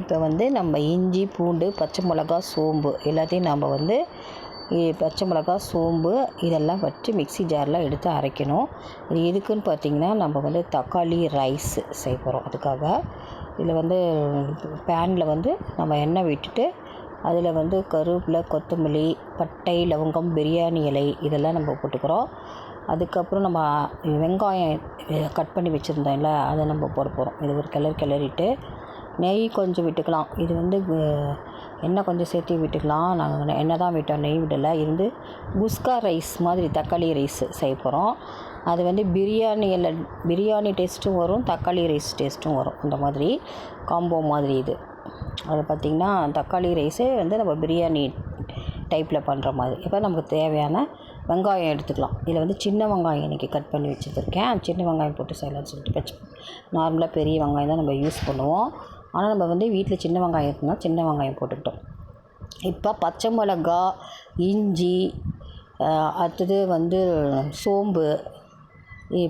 இப்போ வந்து நம்ம இஞ்சி பூண்டு பச்சை மிளகா சோம்பு எல்லாத்தையும் நம்ம வந்து பச்சை மிளகா சோம்பு இதெல்லாம் வச்சு மிக்ஸி ஜாரில் எடுத்து அரைக்கணும். இது எதுக்குன்னு பார்த்தீங்கன்னா நம்ம வந்து தக்காளி ரைஸ் செய்ய போகிறோம் அதுக்காக இதில் வந்து பேனில் வந்து நம்ம எண்ணெய் விட்டுட்டு அதில் வந்து கருவேப்பிலை கொத்தமல்லி பட்டை லவங்கம் பிரியாணி இலை இதெல்லாம் நம்ம போட்டுக்கிறோம். அதுக்கப்புறம் நம்ம வெங்காயம் கட் பண்ணி வச்சுருந்தோம்ல அதை நம்ம போட போகிறோம் இது ஒரு கிளறி கிளறிட்டு நெய் கொஞ்சம் விட்டுக்கலாம். இது வந்து எண்ணெய் கொஞ்சம் சேர்த்து விட்டுக்கலாம். நாங்கள் எண்ணெய் தான் விட்டோம் நெய் விடலை. இருந்து குஸ்கா ரைஸ் மாதிரி தக்காளி ரைஸ் செய்ய போகிறோம் அது வந்து பிரியாணியில் பிரியாணி டேஸ்ட்டும் வரும் தக்காளி ரைஸ் டேஸ்ட்டும் வரும். அந்த மாதிரி காம்போ மாதிரி இது. அது பார்த்திங்கன்னா தக்காளி ரைஸே வந்து நம்ம பிரியாணி டைப்பில் பண்ணுற மாதிரி. இப்போ நமக்கு தேவையான வெங்காயம் எடுத்துக்கலாம். இதில் வந்து சின்ன வெங்காயம் இன்றைக்கி கட் பண்ணி வச்சுருக்கேன். சின்ன வெங்காயம் போட்டு செய்யலாம்னு சொல்லிட்டு நார்மலாக பெரிய வெங்காயம் தான் நம்ம யூஸ் பண்ணுவோம். ஆனால் நம்ம வந்து வீட்டில் சின்ன வெங்காயம் இருக்குன்னா சின்ன வெங்காயம் போட்டுக்கிட்டோம். இப்போ பச்சை மிளகா இஞ்சி அடுத்தது வந்து சோம்பு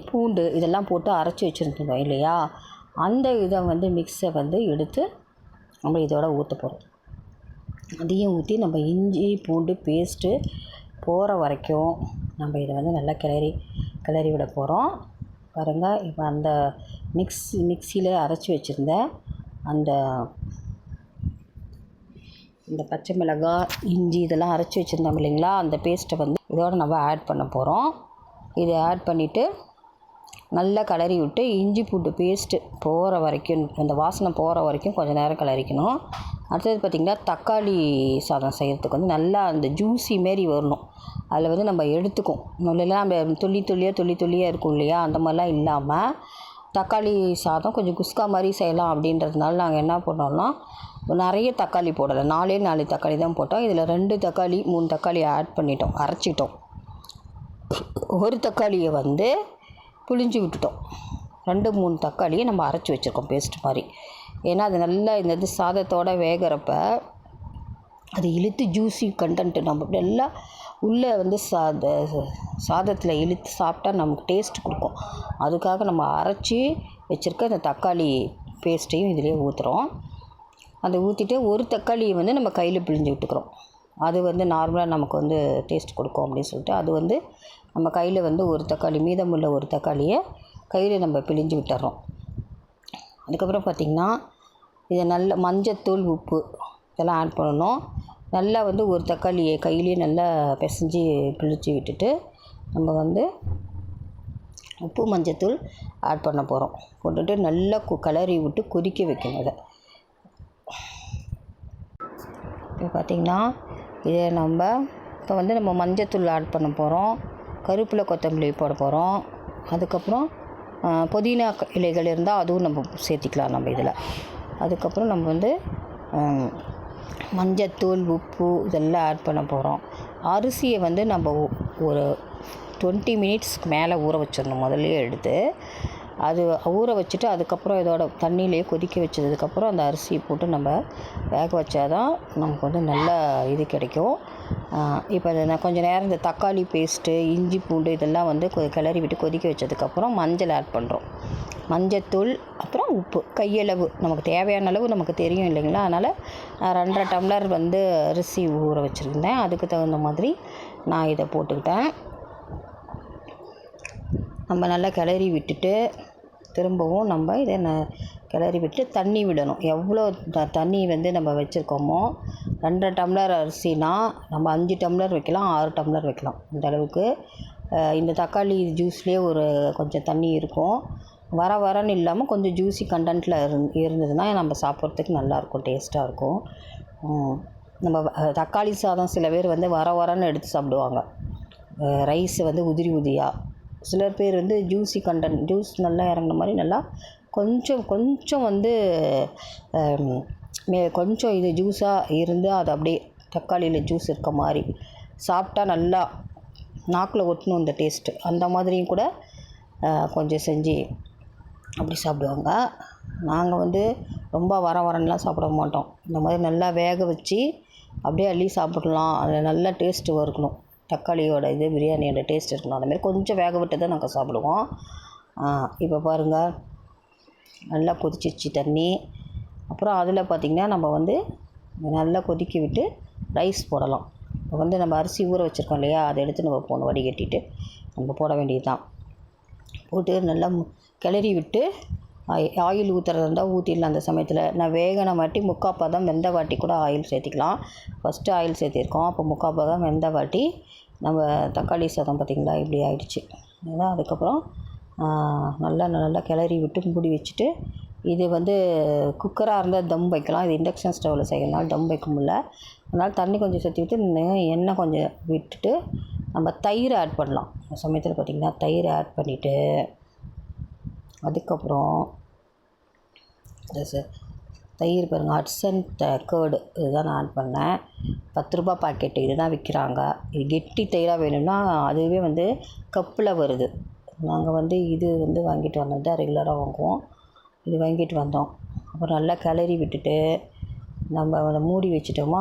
பூண்டு இதெல்லாம் போட்டு அரைச்சி வச்சுருந்தோம் இல்லையா? அந்த இதை வந்து மிக்ஸை வந்து எடுத்து நம்ம இதோட ஊற்ற போகிறோம். அதையும் ஊற்றி நம்ம இஞ்சி பூண்டு பேஸ்ட்டு போகிற வரைக்கும் நம்ம இதை வந்து நல்லா கிளறி கிளறி விட போகிறோம். பாருங்கள் இப்போ அந்த மிக்ஸ் மிக்சியில் அரைச்சி வச்சுருந்த அந்த இந்த பச்சை மிளகாய் இஞ்சி இதெல்லாம் அரைச்சி வச்சுருந்தோம் இல்லைங்களா? அந்த பேஸ்ட்டை வந்து இதோட நம்ம ஆட் பண்ண போகிறோம் இதை ஆட் பண்ணிவிட்டு நல்லா கிளறி விட்டு இஞ்சி பூண்டு பேஸ்ட்டு போகிற வரைக்கும் அந்த வாசனை போகிற வரைக்கும் கொஞ்சம் நேரம் கிளறிக்கணும். அடுத்தது பார்த்திங்கன்னா தக்காளி சாதம் செய்கிறதுக்கு வந்து நல்லா அந்த ஜூஸி மாரி வரணும். அதில் வந்து நம்ம எடுத்துக்கும். முன்னெல்லாம் நம்ம துள்ளி துள்ளியாக துள்ளி துள்ளியாக இருக்கும் இல்லையா? அந்த மாதிரிலாம் இல்லாமல் தக்காளி சாதம் கொஞ்சம் குஸ்கா மாதிரி செய்யலாம் அப்படின்றதுனால நாங்கள் என்ன பண்ணோம்னா நிறைய தக்காளி போடலை. நாலே நாலு தக்காளி தான் போட்டோம். இதில் ரெண்டு தக்காளி மூணு தக்காளி ஆட் பண்ணிட்டோம். அரைச்சிட்டோம். ஒரு தக்காளியை வந்து புளிஞ்சு விட்டுட்டோம். ரெண்டு மூணு தக்காளியை நம்ம அரைச்சி வச்சுருக்கோம் பேஸ்ட் மாதிரி. ஏன்னா அது நல்லா இந்த இது சாதத்தோட வேகிறப்ப அது இழுத்து ஜூஸி கண்டென்ட்டு நம்ம நல்லா உள்ளே வந்து சாத சாதத்தில் இழுத்து சாப்பிட்டா நமக்கு டேஸ்ட் கொடுக்கும். அதுக்காக நம்ம அரைச்சி வச்சுருக்க அந்த தக்காளி பேஸ்ட்டையும் இதிலே ஊற்றுறோம் அதை ஊற்றிட்டு ஒரு தக்காளியை வந்து நம்ம கையில் பிழிஞ்சு விட்டுக்கிறோம். அது வந்து நார்மலாக நமக்கு வந்து டேஸ்ட் கொடுக்கும் அப்படின்னு சொல்லிட்டு அது வந்து நம்ம கையில் வந்து ஒரு தக்காளி மீதமுள்ள ஒரு தக்காளியை கையில் நம்ம பிழிஞ்சு விட்டுறோம். அதுக்கப்புறம் பார்த்திங்கன்னா இதை நல்ல மஞ்சத்தூள் உப்பு இதெல்லாம் ஆட் பண்ணணும். நல்லா வந்து ஒரு தக்காளியை கையிலேயே நல்லா பிசைஞ்சு பிழிச்சு விட்டுட்டு நம்ம வந்து உப்பு மஞ்சத்தூள் ஆட் பண்ண போகிறோம் போட்டுட்டு நல்லா கு கலரி விட்டு கொதிக்க வைக்கணும் அதை இப்போ பார்த்திங்கன்னா இதை நம்ம இப்போ வந்து நம்ம மஞ்சத்தூள் ஆட் பண்ண போகிறோம் கருப்பில் கொத்தமல்லி போட போகிறோம் அதுக்கப்புறம் புதினா இலைகள் இருந்தால் அதுவும் நம்ம சேர்த்திக்கலாம் நம்ம இதில். அதுக்கப்புறம் நம்ம வந்து மஞ்சத்தூள் உப்பு இதெல்லாம் ஆட் பண்ண போகிறோம் அரிசியை வந்து நம்ம ஒரு டுவெண்ட்டி மினிட்ஸ்க்கு மேலே ஊற வச்சிடணும். முதல்லையே எடுத்து அது ஊற வச்சுட்டு அதுக்கப்புறம் இதோட தண்ணியிலே கொதிக்க வச்சதுக்கப்புறம் அந்த அரிசியை போட்டு நம்ம வேக வச்சாதான் நமக்கு வந்து நல்ல இது கிடைக்கும். இப்போ நான் கொஞ்சம் நேரம் இந்த தக்காளி பேஸ்ட்டு இஞ்சி பூண்டு இதெல்லாம் வந்து கொ- கிளறி விட்டு கொதிக்க வச்சதுக்கப்புறம் மஞ்சள் ஆட் பண்ணுறோம் மஞ்சத்தூள் அப்புறம் உப்பு. கையளவு. நமக்கு தேவையான அளவு நமக்கு தெரியும் இல்லைங்களா? அதனால் நான் ரெண்டரை டம்ளர் வந்து அரிசி ஊற வச்சுருந்தேன். அதுக்கு தகுந்த மாதிரி நான் இதை போட்டுக்கிட்டேன். நம்ம நல்லா கிளறி விட்டுட்டு திரும்பவும் நம்ம இதை ந கிளறி விட்டு தண்ணி விடணும். எவ்வளோ த தண்ணி வந்து நம்ம வச்சுருக்கோமோ ரெண்டரை டம்ளர் அரிசினா நம்ம அஞ்சு டம்ளர் வைக்கலாம் ஆறு டம்ளர் வைக்கலாம். அந்த அளவுக்கு இந்த தக்காளி ஜூஸ்லேயே ஒரு கொஞ்சம் தண்ணி இருக்கும். வர வரன்னு இல்லாமல் கொஞ்சம் ஜூஸி கண்டென்ட்டில் இருந் இருந்ததுன்னா நம்ம சாப்பிட்றதுக்கு நல்லாயிருக்கும் டேஸ்ட்டாக இருக்கும். நம்ம தக்காளி சாதம் சில பேர் வந்து வர வரன்னு எடுத்து சாப்பிடுவாங்க. ரைஸ் வந்து உதிரி உதிரியாக சில பேர் வந்து ஜூஸி கண்டென்ட் ஜூஸ் நல்லா இறங்குன மாதிரி நல்லா கொஞ்சம் கொஞ்சம் வந்து மே கொஞ்சம் இது ஜூஸாக இருந்து அது அப்படியே தக்காளியில் ஜூஸ் இருக்க மாதிரி சாப்பிட்டா நல்லா நாக்கில் ஒட்டணும் இந்த டேஸ்ட்டு அந்த மாதிரியும் கூட கொஞ்சம் செஞ்சு அப்படி சாப்பிடுவாங்க. நாங்கள் வந்து ரொம்ப வர வரன்லாம் சாப்பிட மாட்டோம். இந்த மாதிரி நல்லா வேக வச்சு அப்படியே அள்ளி சாப்பிடலாம். அதில் நல்லா டேஸ்ட்டு இருக்கணும் தக்காளியோட இது பிரியாணியோட டேஸ்ட் இருக்கணும். அந்தமாரி கொஞ்சம் வேக விட்டு தான் நாங்கள் சாப்பிடுவோம் இப்போ பாருங்கள் நல்லா கொதிச்சிருச்சு தண்ணி. அப்புறம் அதில் பார்த்திங்கன்னா நம்ம வந்து நல்லா கொதிக்க விட்டு ரைஸ் போடலாம். இப்போ வந்து நம்ம அரிசி ஊற வச்சுருக்கோம் இல்லையா? அதை எடுத்து நம்ம போடணும் வடிகட்டிட்டு நம்ம போட வேண்டியது தான் போட்டு நல்லா கிளறி விட்டு ஆயில் ஊற்றுறதா இருந்தால் ஊற்றிடலாம் அந்த சமயத்தில். நான் வேகன வாட்டி முக்கால் பதம் வெந்த வாட்டி கூட ஆயில் சேர்த்திக்கலாம். ஃபஸ்ட்டு ஆயில் சேர்த்திருக்கோம். அப்போ முக்கால் பதம் வெந்த வாட்டி நம்ம தக்காளி சாதம் பார்த்திங்களா இப்படி ஆயிடுச்சு. ஏன்னா அதுக்கப்புறம் நல்லா நல்லா கிளறி விட்டு மூடி வச்சுட்டு இது வந்து குக்கராக இருந்தால் தம் வைக்கலாம். இது இண்டக்ஷன் ஸ்டவ்வில் செய்யறதுனால தம் வைக்க முடில அதனால் தண்ணி கொஞ்சம் சேர்த்து விட்டு எண்ணெய் கொஞ்சம் விட்டுட்டு நம்ம தயிர் ஆட் பண்ணலாம். சமயத்தில் பார்த்திங்கன்னா தயிர் ஆட் பண்ணிவிட்டு அதுக்கப்புறம் இந்த தயிர் பாருங்கள் ஹட்சன் த கேர்டு இதுதான் நான் ஆட் பண்ணேன். பத்து ரூபா பாக்கெட்டு இதுதான் விற்கிறாங்க இது கெட்டி தயிராக வேணும்னா அதுவே வந்து கப்பில் வருது. நாங்கள் வந்து இது வந்து வாங்கிட்டு வந்தது தான் ரெகுலராக வாங்குவோம். இது வாங்கிட்டு வந்தோம். அப்புறம் நல்லா கிளறி விட்டுட்டு நம்ம அதை மூடி வச்சிட்டோமா